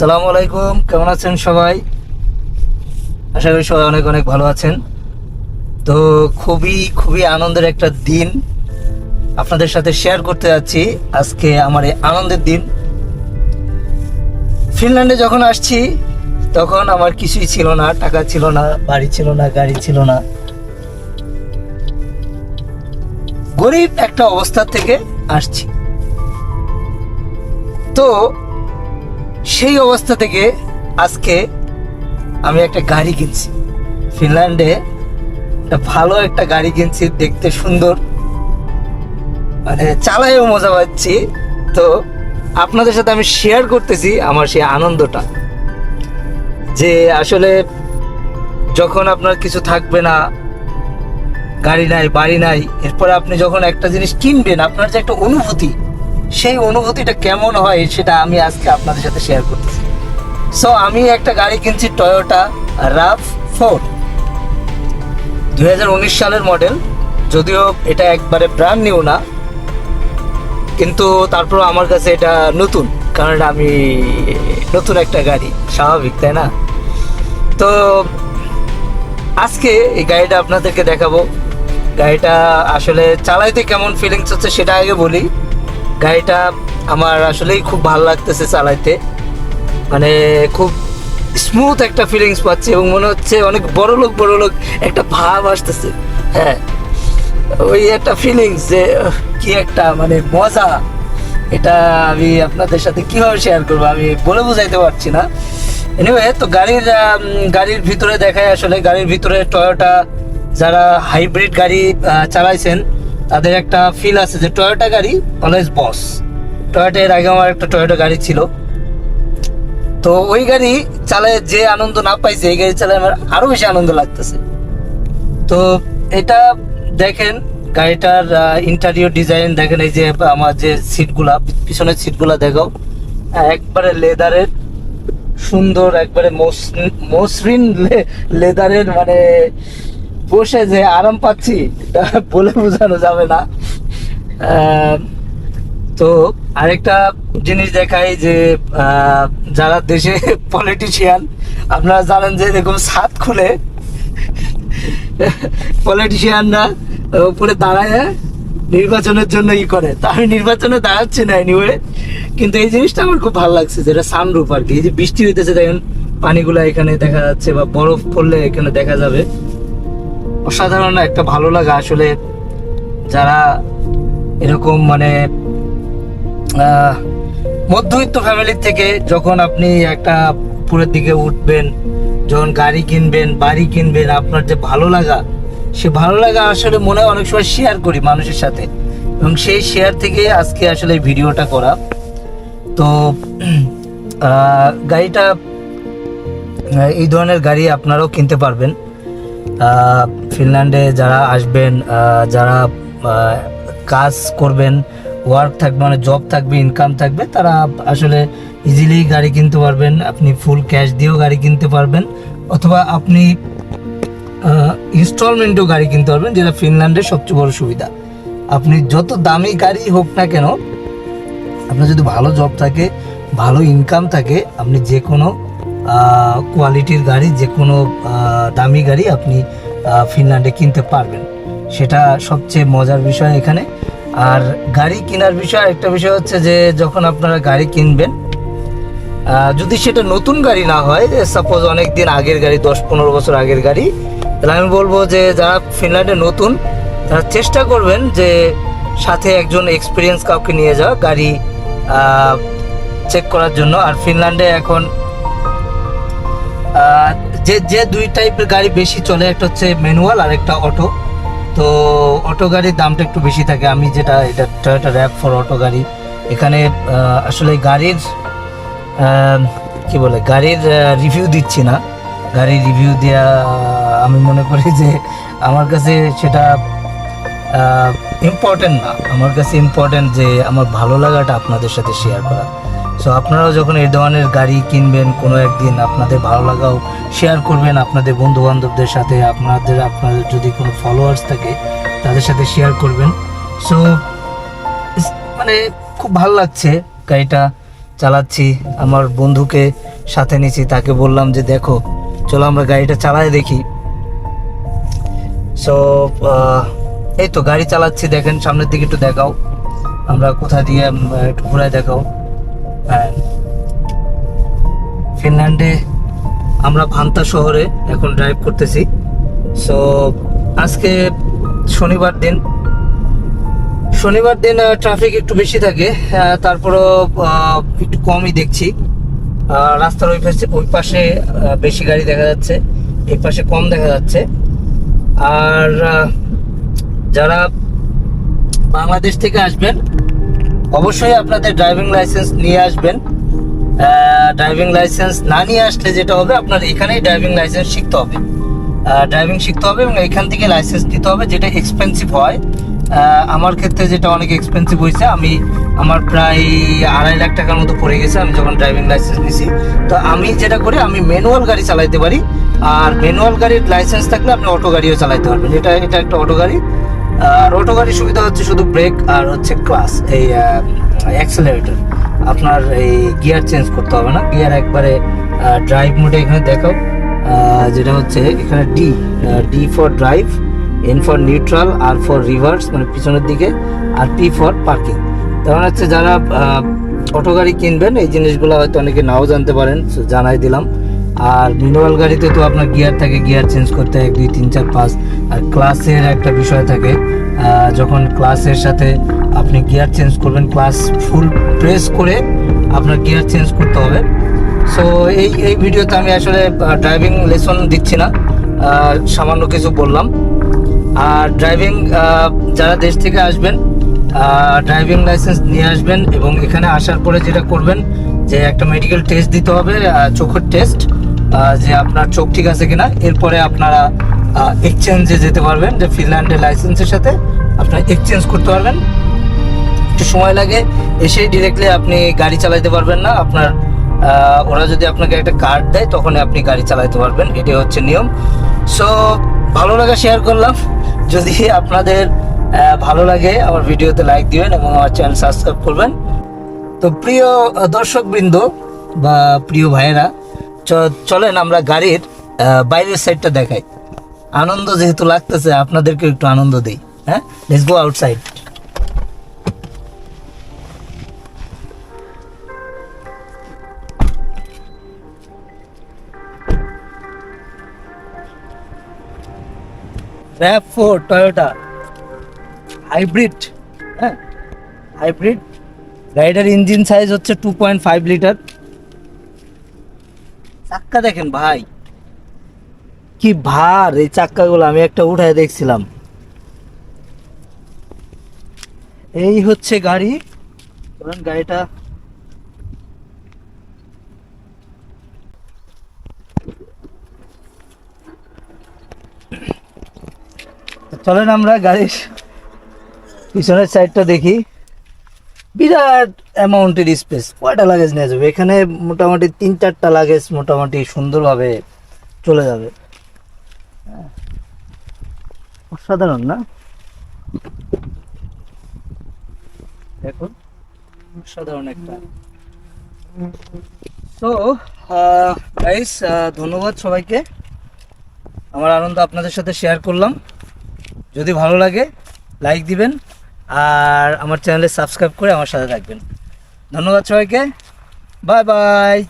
সালাম আলাইকুম, কেমন আছেন সবাই? আশা করি সবাই অনেক অনেক ভালো আছেন। তো খুবই খুবই আনন্দের একটা দিন আপনাদের সাথে শেয়ার করতে যাচ্ছি। আজকে আমার এই আনন্দের দিন। ফিনল্যান্ডে যখন আসছি, তখন আমার কিছুই ছিল না, টাকা ছিল না, বাড়ি ছিল না, গাড়ি ছিল না। গরিব একটা অবস্থা থেকে আসছি। তো সেই অবস্থা থেকে আজকে আমি একটা গাড়ি কিনছি। ফিনল্যান্ডে একটা ভালো একটা গাড়ি কিনছি, দেখতে সুন্দর। মানে চালাইও মজা পাচ্ছি। তো আপনাদের সাথে আমি শেয়ার করতেছি আমার সেই আনন্দটা। যে আসলে যখন আপনার কিছু থাকবে না, গাড়ি নাই, বাড়ি নাই, এরপরে আপনি যখন একটা জিনিস কিনবেন, আপনার যে একটা অনুভূতি সেই অনুভূতিটা কেমন হয় সেটা আমি আজকে আপনাদের সাথে শেয়ার করতেছি। সো আমি একটা গাড়ি কিনছি টয়োটা রাফ ফোর দুই সালের মডেল যদিও এটা একবারে ব্র্যান্ড নিউ না, কিন্তু তারপর আমার কাছে এটা নতুন, কারণ আমি নতুন একটা গাড়ি, স্বাভাবিক, তাই না? তো আজকে এই গাড়িটা আপনাদেরকে দেখাবো। গাড়িটা আসলে চালাইতে কেমন ফিলিংস হচ্ছে সেটা আগে বলি। গাড়িটা আমার আসলেই খুব ভালো লাগতেছে চালাইতে। মানে খুব স্মুথ একটা ফিলিংস পাচ্ছি এবং মনে হচ্ছে অনেক বড় লোক বড় লোক একটা ভাব আসতেছে। হ্যাঁ ওই একটা ফিলিংস যে কি একটা মানে মজা। এটা আমি আপনাদের সাথে কীভাবে শেয়ার করব আমি বলে বোঝাইতে পারছি না। এনিওয়ে তো গাড়ির গাড়ির ভিতরে দেখায় আসলে গাড়ির ভিতরে টয়োটা যারা হাইব্রিড গাড়ি চালাইছেন তাদের একটা ফিল আছে যে টয়োটা গাড়ি অলওয়েজ বস টয়োটা এর আগে আমার একটা টয়োটা গাড়ি ছিল। তো ওই গাড়ি চালায় যে আনন্দ না পাইছে এই গাড়ি চালায় আমার আরও বেশি আনন্দ লাগতেছে। তো এটা দেখেন গাড়িটার ইন্টারিয়র ডিজাইন দেখেন এই যে আমার যে সিটগুলা পিছনের সিটগুলা দেখাও। আহ, একবারে লেদারের সুন্দর একবারে মসৃণ লেদারের মানে বসে যে আরাম পাচ্ছি, বলে বোঝানো যাবে না। তো আরেকটা জিনিস দেখাই যে যারা দেশে পলিটিশিয়ান আপনারা জানেন যে এরকম ছাদ খুলে পলিটিশিয়ানরা উপরে দাঁড়ায় নির্বাচনের জন্য ই করে। তা আমি নির্বাচনে দাঁড়াচ্ছি না এনিওয়ে কিন্তু এই জিনিসটা আমার খুব ভালো লাগছে, যেটা সানরূপ আর কি। এই যে বৃষ্টি হইতেছে, দেখেন, পানিগুলো এখানে দেখা যাচ্ছে বা বরফ পড়লে এখানে দেখা যাবে। অসাধারণ একটা ভালো লাগা আসলে যারা এরকম মানে মধ্যবিত্ত ফ্যামিলির থেকে যখন আপনি একটা উপরের দিকে উঠবেন, যখন গাড়ি কিনবেন, বাড়ি কিনবেন, আপনার যে ভালো লাগা, সে ভালো লাগা আসলে মনে হয় অনেক সময় শেয়ার করি মানুষের সাথে। এবং সেই শেয়ার থেকে আজকে আসলে ভিডিওটা করা। তো গাড়িটা এই ধরনের গাড়ি আপনারাও কিনতে পারবেন। ফিনল্যান্ডে যারা আসবেন যারা কাজ করবেন ওয়ার্ক থাকবে মানে জব থাকবে ইনকাম থাকবে, তারা আসলে ইজিলি গাড়ি কিনতে পারবেন। আপনি ফুল ক্যাশ দিয়েও গাড়ি কিনতে পারবেন। অথবা আপনি ইনস্টলমেন্টেও গাড়ি কিনতে পারবেন, যেটা ফিনল্যান্ডের সবচেয়ে বড় সুবিধা। আপনি যত দামি গাড়ি হোক না কেন, আপনার যদি ভালো জব থাকে, ভালো ইনকাম থাকে, আপনি যে কোনো কোয়ালিটির গাড়ি যে কোনো দামি গাড়ি আপনি ফিনল্যান্ডে কিনতে পারবেন। সেটা সবচেয়ে মজার বিষয় এখানে। আর গাড়ি কেনার বিষয় একটা বিষয় হচ্ছে যে যখন আপনারা গাড়ি কিনবেন যদি সেটা নতুন গাড়ি না হয় সাপোজ অনেক দিন আগের গাড়ি, দশ পনেরো বছর আগের গাড়ি, তাহলে আমি বলব যে যারা ফিনল্যান্ডে নতুন, তারা চেষ্টা করবেন যে সাথে একজন এক্সপিরিয়েন্স কাউকে নিয়ে যাওয়া গাড়ি চেক করার জন্য। আর ফিনল্যান্ডে এখন যে যে দুই টাইপের গাড়ি বেশি চলে, একটা হচ্ছে ম্যানুয়াল আর একটা অটো তো অটো গাড়ির দামটা একটু বেশি থাকে। আমি যেটা, এটা টয়োটা র্যাপ ফর অটো গাড়ি। এখানে আসলে গাড়ির কি বলে, গাড়ির রিভিউ দিচ্ছি না। গাড়ির রিভিউ দেওয়া আমি মনে করি যে আমার কাছে সেটা ইম্পর্টেন্ট না। আমার কাছে ইম্পর্টেন্ট যে আমার ভালো লাগাটা আপনাদের সাথে শেয়ার করা। সো আপনারাও যখন এই ধরনের গাড়ি কিনবেন কোনো একদিন, আপনাদের ভালো লাগাও শেয়ার করবেন আপনাদের বন্ধু বান্ধবদের সাথে, আপনাদের আপনাদের যদি কোনো ফলোয়ার্স থাকে, তাদের সাথে শেয়ার করবেন। সো মানে খুব ভালো লাগছে গাড়িটা চালাচ্ছি। আমার বন্ধুকে সাথে নিয়েছি, তাকে বললাম যে, দেখো, চলো আমরা গাড়িটা চালায় দেখি। সো এই তো গাড়ি চালাচ্ছি, দেখেন সামনের দিকে একটু দেখাও। আমরা কোথা দিয়ে একটু ঘুরায় দেখাও। ফিনল্যান্ডে আমরা ভান্তা শহরে এখন ড্রাইভ করতেছি। সো আজকে শনিবার দিন। শনিবার দিন ট্রাফিক একটু বেশি থাকে তারপরেও একটু কমই দেখছি। রাস্তার ওই পাশে ওই পাশে বেশি গাড়ি দেখা যাচ্ছে, এই পাশে কম দেখা যাচ্ছে। আর যারা বাংলাদেশ থেকে আসবেন অবশ্যই আপনাদের ড্রাইভিং লাইসেন্স নিয়ে আসবেন। ড্রাইভিং লাইসেন্স না নিয়ে আসলে যেটা হবে, আপনার এখানেই ড্রাইভিং লাইসেন্স শিখতে হবে। ড্রাইভিং শিখতে হবে এবং এখান থেকে লাইসেন্স নিতে হবে, যেটা এক্সপেন্সিভ হয়। আমার ক্ষেত্রে যেটা অনেক এক্সপেন্সিভ হয়েছে, আমি আমার প্রায় আড়াই লাখ টাকার মতো পড়ে গেছে, আমি যখন ড্রাইভিং লাইসেন্স নিছি। তো আমি যেটা করি, আমি ম্যানুয়াল গাড়ি চালাইতে পারি। আর ম্যানুয়াল গাড়ির লাইসেন্স থাকলে আপনি অটো গাড়িও চালাইতে পারবেন। এটা এটা একটা অটো গাড়ি। আর অটো গাড়ির সুবিধা হচ্ছে শুধু ব্রেক আর হচ্ছে ক্লাস এই অ্যাক্সেলারেটর আপনার এই গিয়ার চেঞ্জ করতে হবে না। গিয়ার একবারে ড্রাইভ মোডে এখানে দেখাও। যেটা হচ্ছে এখানে D D for drive N for neutral R for reverse মানে পিছনের দিকে, আর পি ফর পার্কিং তখন হচ্ছে যারা অটো গাড়ি কিনবেন, এই জিনিসগুলো হয়তো অনেকে নাও জানতে পারেন, জানাই দিলাম। আর ম্যানুয়াল গাড়িতে তো আপনার গিয়ার থাকে গিয়ার চেঞ্জ করতে হয় এক দুই, তিন, চার, পাঁচ। আর ক্লাসের একটা বিষয় থাকে যখন ক্লাসের সাথে আপনি গিয়ার চেঞ্জ করবেন ক্লাস ফুল প্রেস করে আপনার গিয়ার চেঞ্জ করতে হবে। সো এই এই ভিডিওতে আমি আসলে ড্রাইভিং লেসন দিচ্ছি না সামান্য কিছু বললাম। আর ড্রাইভিং যারা দেশ থেকে আসবেন ড্রাইভিং লাইসেন্স নিয়ে আসবেন এবং এখানে আসার পরে যেটা করবেন, যে একটা মেডিকেল টেস্ট দিতে হবে চোখের টেস্ট যে আপনার চোখ ঠিক আছে কিনা, এরপরে আপনারা এক্সচেঞ্জে যেতে পারবেন, যে ফিনল্যান্ডের লাইসেন্সের সাথে আপনারা এক্সচেঞ্জ করতে পারবেন। একটু সময় লাগে এসেই ডিরেক্টলি আপনি গাড়ি চালাইতে পারবেন না। আপনার ওরা যদি আপনাকে একটা কার্ড দেয় তখন আপনি গাড়ি চালাতে পারবেন। এটাই হচ্ছে নিয়ম। সো ভালো লাগা শেয়ার করলাম। যদি আপনাদের ভালো লাগে, আমার ভিডিওতে লাইক দিবেন এবং আমার চ্যানেল সাবস্ক্রাইব করবেন। তো প্রিয় দর্শকবৃন্দ বা প্রিয় ভাইয়েরা চলেন আমরা গাড়ির বাইরের সাইডটা দেখাই। আনন্দ যেহেতু লাগতেছে আপনাদেরকে একটু আনন্দ দিই। হ্যাঁ? Let's go outside RAV four Toyota hybrid হ্যাঁ? হাইব্রিড গাড়িটার ইঞ্জিন সাইজ হচ্ছে টু পয়েন্ট ফাইভ লিটার চাক্কা দেখেন ভাই। কি ভার এই চাক্কাগুলো, আমি একটা উঠায় দেখছিলাম। এই হচ্ছে গাড়ি। ধরেন গাড়িটা। চলেন আমরা গাড়ির পিছনের সাইডটা দেখি। বিরাট অ্যামাউন্টের স্পেস কয়টা লাগেজ নিয়ে যাবে? এখানে মোটামুটি তিন চারটা লাগেজ মোটামুটি সুন্দরভাবে চলে যাবে। হ্যাঁ। অসাধারণ, না? দেখুন, অসাধারণ একটা। তো গাইস ধন্যবাদ সবাইকে। আমার আনন্দ আপনাদের সাথে শেয়ার করলাম। যদি ভালো লাগে লাইক দিবেন। আর আমার চ্যানেলে সাবস্ক্রাইব করে আমার সাথে থাকবেন। ধন্যবাদ সবাইকে। Bye bye.